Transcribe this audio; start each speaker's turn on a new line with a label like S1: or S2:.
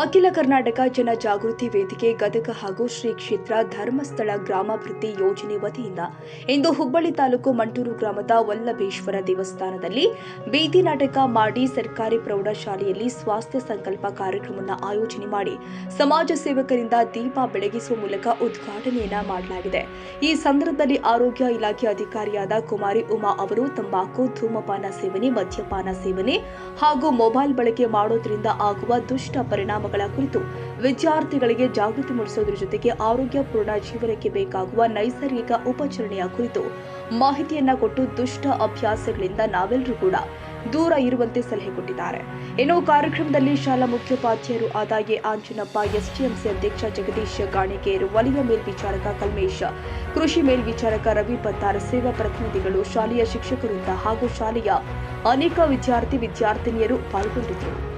S1: ಅಖಿಲ ಕರ್ನಾಟಕ ಜನ ಜಾಗೃತಿ ವೇದಿಕೆ ಗದಗ ಹಾಗೂ ಶ್ರೀ ಕ್ಷೇತ್ರ ಧರ್ಮಸ್ಥಳ ಗ್ರಾಮಾಭಿವೃದ್ಧಿ ಯೋಜನೆ ವತಿಯಿಂದ ಇಂದು ಹುಬ್ಬಳ್ಳಿ ತಾಲೂಕು ಮಂಟೂರು ಗ್ರಾಮದ ವಲ್ಲಭೇಶ್ವರ ದೇವಸ್ಥಾನದಲ್ಲಿ ಬೀದಿ ನಾಟಕ ಮಾಡಿ ಸರ್ಕಾರಿ ಪ್ರೌಢಶಾಲೆಯಲ್ಲಿ ಸ್ವಾಸ್ಥ್ಯ ಸಂಕಲ್ಪ ಕಾರ್ಯಕ್ರಮವನ್ನು ಆಯೋಜನೆ ಮಾಡಿ ಸಮಾಜ ಸೇವಕರಿಂದ ದೀಪ ಬೆಳಗಿಸುವ ಮೂಲಕ ಉದ್ಘಾಟನೆಯನ್ನ ಮಾಡಲಾಗಿದೆ. ಈ ಸಂದರ್ಭದಲ್ಲಿ ಆರೋಗ್ಯ ಇಲಾಖೆ ಅಧಿಕಾರಿಯಾದ ಕುಮಾರಿ ಉಮಾ ಅವರು ತಂಬಾಕು ಧೂಮಪಾನ ಸೇವನೆ, ಮದ್ಯಪಾನ ಸೇವನೆ ಹಾಗೂ ಮೊಬೈಲ್ ಬಳಕೆ ಮಾಡೋದ್ರಿಂದ ಆಗುವ ದುಷ್ಟ ಪರಿಣಾಮಗಳ ಕುರಿತು ವಿದ್ಯಾರ್ಥಿಗಳಿಗೆ ಜಾಗೃತಿ ಮೂಡಿಸುವುದರ ಜೊತೆಗೆ ಆರೋಗ್ಯಪೂರ್ಣ ಜೀವನಕ್ಕೆ ಬೇಕಾಗುವ ನೈಸರ್ಗಿಕ ಉಪಚರಣೆಯ ಕುರಿತು ಮಾಹಿತಿಯನ್ನ ಕೊಟ್ಟು ದುಷ್ಟ ಅಭ್ಯಾಸಗಳಿಂದ ನಾವೆಲ್ಲರೂ ಕೂಡ ದೂರ ಇರುವಂತೆ ಸಲಹೆ ಕೊಟ್ಟಿದ್ದಾರೆ. ಇನ್ನು ಕಾರ್ಯಕ್ರಮದಲ್ಲಿ ಶಾಲಾ ಮುಖ್ಯೋಪಾಧ್ಯಾಯರು ಆದಾಗೆ ಆಂಜನಪ್ಪ ಎಸ್ಟಿಎಂಸಿ ಅಧ್ಯಕ್ಷ ಜಗದೀಶ್ ಕಾಣಿಕೆಯರು ವಲಯ ಮೇಲ್ವಿಚಾರಕ ಕಲ್ಮೇಶ್, ಕೃಷಿ ಮೇಲ್ವಿಚಾರಕ ರವಿ ಪತ್ತಾರ್ ಸೇವಾ ಪ್ರತಿನಿಧಿಗಳು, ಶಾಲೆಯ ಶಿಕ್ಷಕರಿಂದ ಹಾಗೂ ಶಾಲೆಯ ಅನೇಕ ವಿದ್ಯಾರ್ಥಿ, ವಿದ್ಯಾರ್ಥಿನಿಯರು ಪಾಲ್ಗೊಂಡಿದ್ದರು.